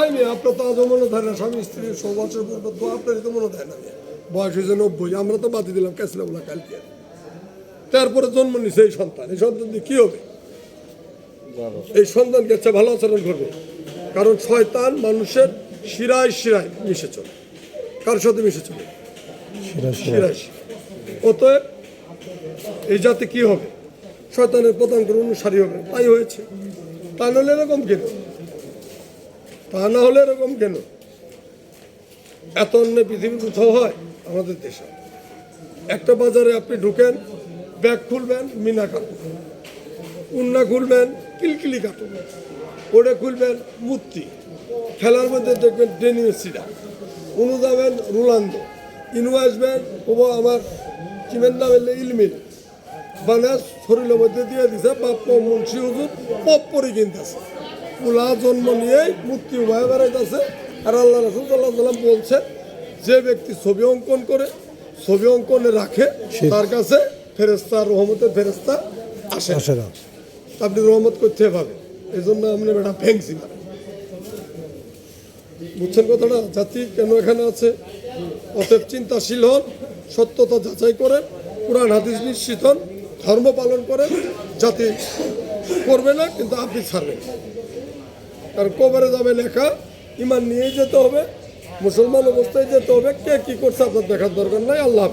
হয়নি আপনার তো আজও মনে হয় না স্বামী স্ত্রী ছ বছর পর্যন্ত তো আপনারই তো মনে হয় না। বয়স হয়েছে নব্বই আমরা তো বাতি দিলাম ক্যাসলাম না কালকে তারপরে জন্ম নিছে এই সন্তান এই সন্তান দিয়ে কি হবে? এই সন্তানকে হচ্ছে ভালো আচরণ করবে। কারণ শয়তান মানুষের শিরায় শিরায় মিশে চলে। কার সাথে মিশে চলে? শিরায়। অতএব এই জাতি কি হবে? শয়তানের প্রধান করে অনুসারী হবে। তাই হয়েছে। তা নাহলে এরকম কেন? তা না হলে এরকম কেন? এত অন্য পৃথিবীর কোথাও হয়? আমাদের দেশে। একটা বাজারে আপনি ঢুকেন, ব্যাগ খুলবেন, মিনা কাটুন উন্না খুলবেন, কিলকিলি কাটুন ওটা খুলবেন মূর্তি খেলার মধ্যে দেখবেন ডেনিমেসিরা উনু যাবেন রুলান্দো। ইনু আসবেন, ওবা আমার চিমের নাম এলে ইলমিল। মানে শরীরের মধ্যে দিয়ে দিছে বাপ মুন্সি হুজুর পপ পরে কিনতেছে। পুলা জন্ম নিয়েই মূর্তি উভয় বেড়াইতেছে আর আল্লাহ রসুল সাল্লাহ সাল্লাম বলছে যে ব্যক্তি ছবি অঙ্কন করে ছবি অঙ্কনে রাখে তার কাছে ফেরেস্তা রহমতের ফেরেস্তা আসে আসে না। আপনি রহমত করতে পারবেন। এই জন্য আপনি ফ্যাংসি মারেন বুঝছেন কথাটা? জাতি কেন এখানে আছে? অতএব চিন্তাশীল হন সত্যতা যাচাই করেন কোরআন হাদিস নিশ্চিত হন ধর্ম পালন করেন জাতি করবে না কিন্তু আপনি ছাড়বেন। কারণ কবরে যাবে লেখা ইমান নিয়ে যেতে হবে, মুসলমান অবস্থায় যেতে হবে, কে কি করছে আপনার দেখার দরকার নাই, আল্লাহ